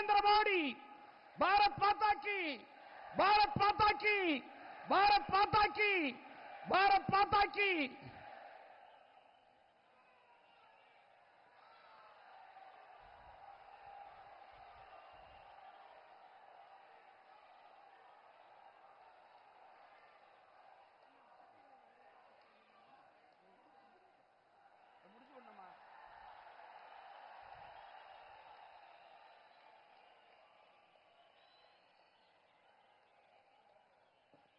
नरेंद्र मोदी भारत माता की भारत माता की भारत माता की भारत माता की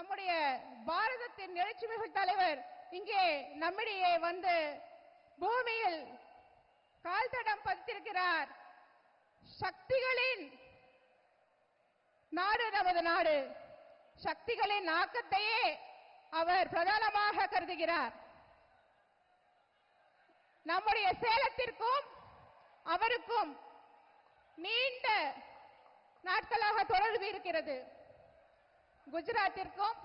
நம்முடைய பாரதத்தின் எழுச்சிமிகு தலைவர் இங்கே நம்மிடையே வந்து பூமியில் கால் தடம் பதித்திருக்கிறார். சக்திகளின் நாடு நமது நாடு. சக்திகளின் ஆக்கத்தையே அவர் பிரதானமாக கருதுகிறார். நம்முடைய சேலத்திற்கும் அவருக்கும் நீண்ட நாட்களாக தொடர்பு இருக்கிறது. குஜராத்திற்கும்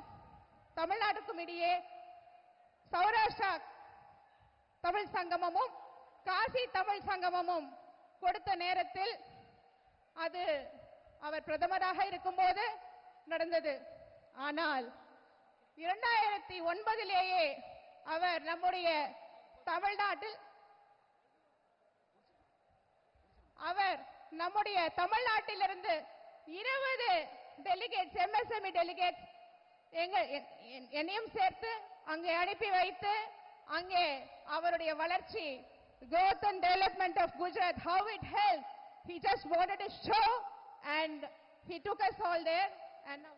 தமிழ்நாட்டுக்கும் இடையே சௌராஷ்டிரா தமிழ் சங்கமமும் காசி தமிழ் சங்கமமும் கொடுத்த நேரத்தில் அது அவர் பிரதமராக இருக்கும்போது நடந்தது. ஆனால் இரண்டாயிரத்தி ஒன்பதிலேயே அவர் நம்முடைய தமிழ்நாட்டில் அவர் நம்முடைய தமிழ்நாட்டிலிருந்து இருபது டெலிகேட்ஸ் எம்எஸ்எம்இ டெலிகேட்ஸ் எங்க என்- என்- என்னையும் சேர்த்து அங்கே அனுப்பி வைத்து அங்கே அவருடைய வளர்ச்சி growth and development of Gujarat, how it helped. He just wanted to show and he took us all there and now,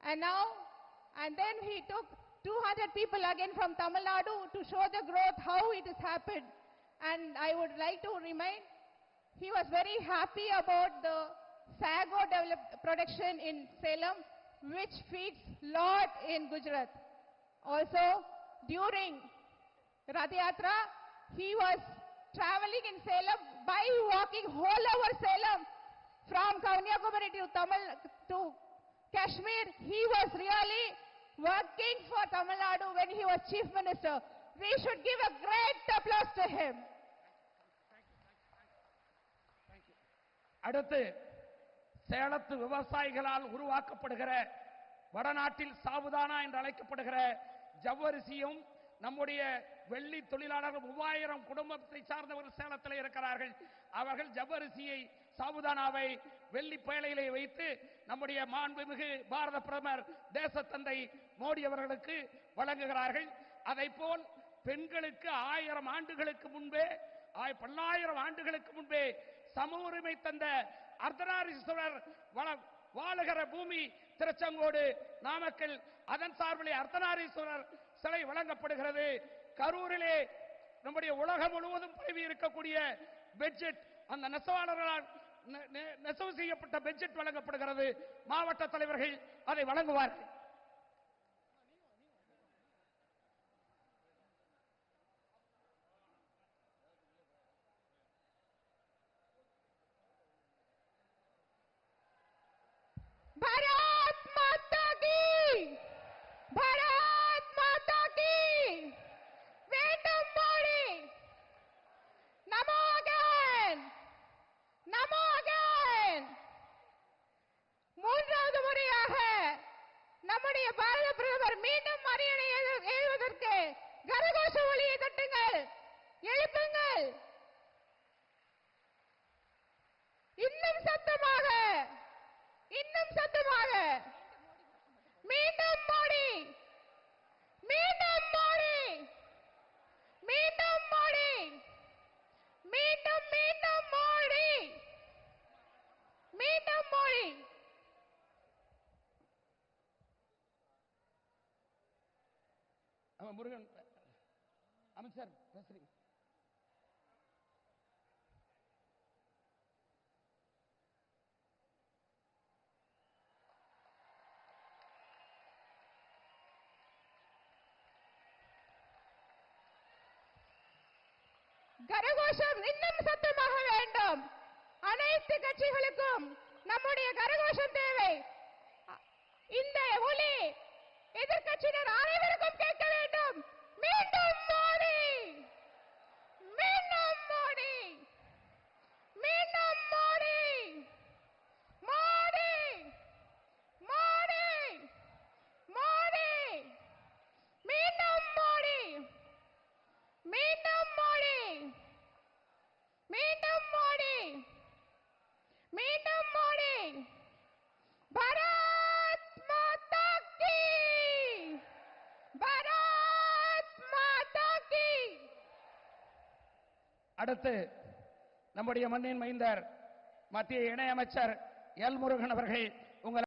and now, and then he took 200 people again from Tamil Nadu to show the growth, how it has happened. And I would like to remind, he was very happy about the sago develop, production in Salem, which feeds lot in Gujarat. Also, during Radh Yatra, he was traveling in Salem by walking whole over Salem from Kanyakumari to Tamil to Kashmir. He was really working for Tamil Nadu when he was chief minister. We should give a great applause to him. Thank you. Thank you. Thank you. Thank you. சேலத்து விவசாயிகளால் உருவாக்கப்படுகிற வடநாட்டில் சாவுதானா என்று அழைக்கப்படுகிற ஜவ்வரிசியும் நம்முடைய வெள்ளி தொழிலாளர்கள் மூவாயிரம் குடும்பத்தை சார்ந்தவர்கள் சேலத்தில் இருக்கிறார்கள். அவர்கள் ஜவ்வரிசியை சாவுதானாவை வெள்ளி பேழையிலே வைத்து நம்முடைய மாண்புமிகு பாரத பிரதமர் தேசத்தந்தை மோடி அவர்களுக்கு வழங்குகிறார்கள். அதைப்போல் பெண்களுக்கு ஆயிரம் ஆண்டுகளுக்கு முன்பே பல்லாயிரம் ஆண்டுகளுக்கு முன்பே சம உரிமை தந்த அர்த்தநாரீஸ்வரர் வள வாழுகிற பூமி திருச்செங்கோடு நாமக்கல் அதன் சார்பிலே அர்த்தநாரீஸ்வரர் சிலை வழங்கப்படுகிறது. கரூரிலே நம்முடைய உலகம் முழுவதும் பரவி இருக்கக்கூடிய பெட்ஜெட் அந்த நெசவாளர்களால் நெ- நெசவு செய்யப்பட்ட பெட்ஜெட் வழங்கப்படுகிறது. மாவட்ட தலைவர்கள் அதை வழங்குவார்கள். எழுப்புங்கள். இன்னும் சத்தமாக. இன்னும் சத்தமாக. மீண்டும் மோடி. மீண்டும் மோடி. மீண்டும் மோடி. மீண்டும் மீண்டும் மோடி. மீண்டும் மோடி. முருகன் அமைச்சர் பேசுறீங்க. கரகோஷம் இன்னும் சத்தமாக வேண்டும். அனைத்து கட்சிகளுக்கும் நம்முடைய கரகோஷம் தேவை. இந்த ஒளி எதிர்க்கட்சியினர் அனைவருக்கும் கேட்க வேண்டும். மீண்டும் மோடி மீண்டும் மோடி மீண்டும் மோடி மோடி மோடி மோடி மீண்டும் மோடி மீண்டும் மோடி மீண்டும் மோடி மீண்டும் மோடி பாரத் மாதா கி பாரத் மாதா கி அடுத்து நம்முடைய மண்ணின் மைந்தர் மத்திய இணையமைச்சர் எல் முருகன் அவர்கள்.